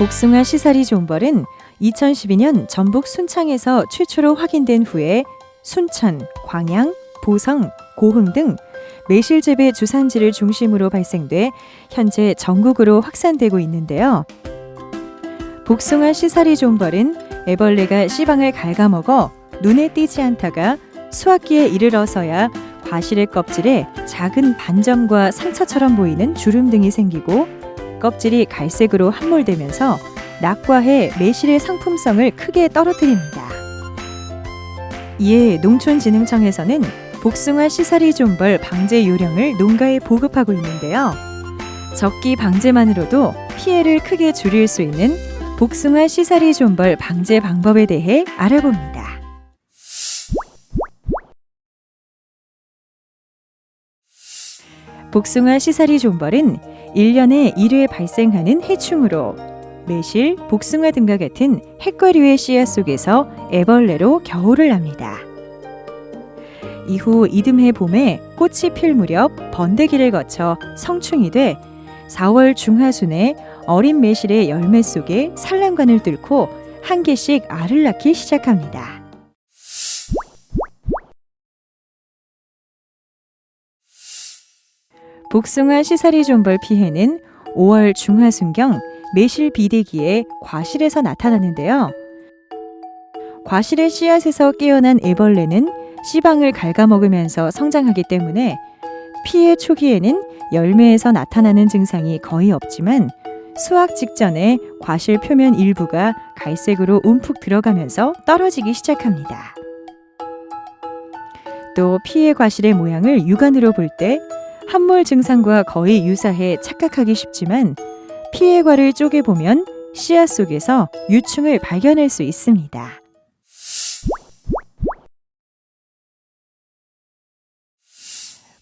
복숭아 시사리 존벌은 2012년 전북 순창에서 최초로 확인된 후에 순천, 광양, 보성, 고흥 등 매실 재배 주산지를 중심으로 발생돼 현재 전국으로 확산되고 있는데요. 복숭아 시사리 존벌은 애벌레가 씨방을 갉아먹어 눈에 띄지 않다가 수확기에 이르러서야 과실의 껍질에 작은 반점과 상처처럼 보이는 주름 등이 생기고 껍질이 갈색으로 함몰되면서 낙과 해 매실의 상품성을 크게 떨어뜨립니다. 이에 농촌진흥청에서는 복숭아 씨사리 존벌 방제 요령을 농가에 보급하고 있는데요. 적기 방제만으로도 피해를 크게 줄일 수 있는 복숭아 씨사리 존벌 방제 방법에 대해 알아봅니다. 복숭아 씨사리 존벌은 1년에 1회 발생하는 해충으로 매실, 복숭아 등과 같은 핵과류의 씨앗 속에서 애벌레로 겨울을 납니다. 이후 이듬해 봄에 꽃이 필 무렵 번데기를 거쳐 성충이 돼 4월 중하순에 어린 매실의 열매 속에 산란관을 뚫고 한 개씩 알을 낳기 시작합니다. 복숭아 시사리 존벌 피해는 5월 중하순경 매실 비대기에 과실에서 나타나는데요. 과실의 씨앗에서 깨어난 애벌레는 씨방을 갉아먹으면서 성장하기 때문에 피해 초기에는 열매에서 나타나는 증상이 거의 없지만 수확 직전에 과실 표면 일부가 갈색으로 움푹 들어가면서 떨어지기 시작합니다. 또 피해 과실의 모양을 육안으로 볼 때 함몰 증상과 거의 유사해 착각하기 쉽지만 피해과를 쪼개보면 씨앗 속에서 유충을 발견할 수 있습니다.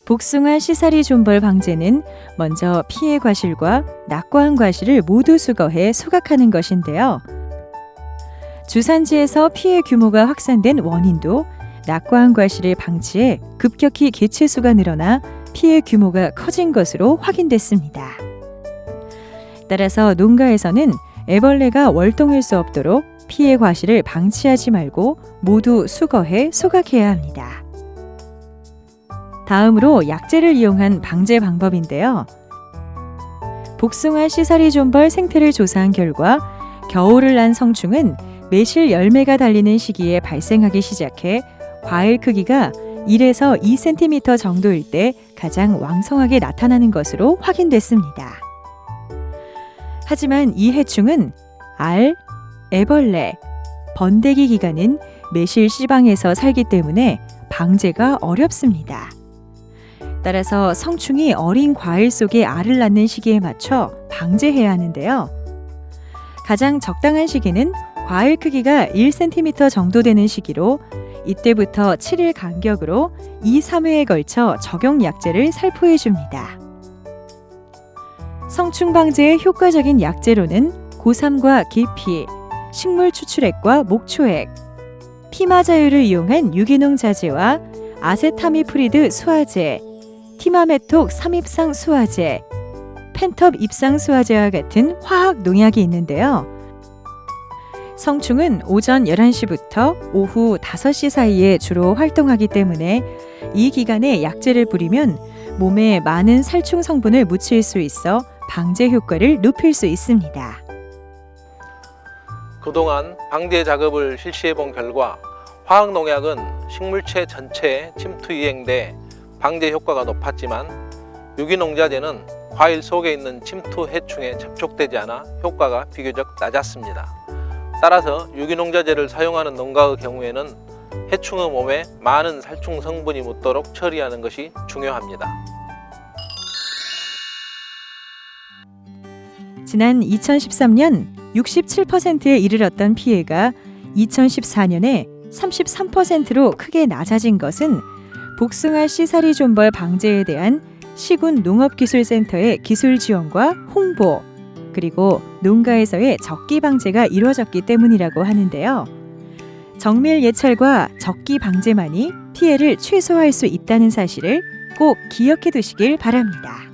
복숭아 시사리 존벌 방제는 먼저 피해 과실과 낙과한 과실을 모두 수거해 소각하는 것인데요. 주산지에서 피해 규모가 확산된 원인도 낙과한 과실을 방치해 급격히 개체수가 늘어나 피해 규모가 커진 것으로 확인됐습니다. 따라서 농가에서는 애벌레가 월동할 수 없도록 피해 과실을 방치하지 말고 모두 수거해 소각해야 합니다. 다음으로 약재를 이용한 방제 방법인데요. 복숭아 씨사리 존벌 생태를 조사한 결과 겨울을 난 성충은 매실 열매가 달리는 시기에 발생하기 시작해 과일 크기가 1에서 2cm 정도일 때 가장 왕성하게 나타나는 것으로 확인됐습니다. 하지만 이 해충은 알, 애벌레, 번데기 기간은 매실 씨방에서 살기 때문에 방제가 어렵습니다. 따라서 성충이 어린 과일 속에 알을 낳는 시기에 맞춰 방제해야 하는데요. 가장 적당한 시기는 과일 크기가 1cm 정도 되는 시기로 이때부터 7일 간격으로 2, 3회에 걸쳐 적용 약제를 살포해 줍니다. 성충 방제의 효과적인 약제로는 고삼과 계피, 식물 추출액과 목초액, 피마자유를 이용한 유기농 자재와 아세타미프리드 수화제, 티마메톡 삼입상 수화제, 펜텁 입상 수화제와 같은 화학 농약이 있는데요. 성충은 오전 11시부터 오후 5시 사이에 주로 활동하기 때문에 이 기간에 약제를 뿌리면 몸에 많은 살충 성분을 묻힐 수 있어 방제 효과를 높일 수 있습니다. 그동안 방제 작업을 실시해 본 결과 화학 농약은 식물체 전체에 침투 이행돼 방제 효과가 높았지만 유기농자재는 과일 속에 있는 침투 해충에 접촉되지 않아 효과가 비교적 낮았습니다. 따라서 유기농자재를 사용하는 농가의 경우에는 해충의 몸에 많은 살충 성분이 묻도록 처리하는 것이 중요합니다. 지난 2013년 67%에 이르렀던 피해가 2014년에 33%로 크게 낮아진 것은 복숭아 씨사리 존벌 방제에 대한 시군 농업기술센터의 기술 지원과 홍보 그리고 농가에서의 적기 방제가 이루어졌기 때문이라고 하는데요. 정밀 예찰과 적기 방제만이 피해를 최소화할 수 있다는 사실을 꼭 기억해 두시길 바랍니다.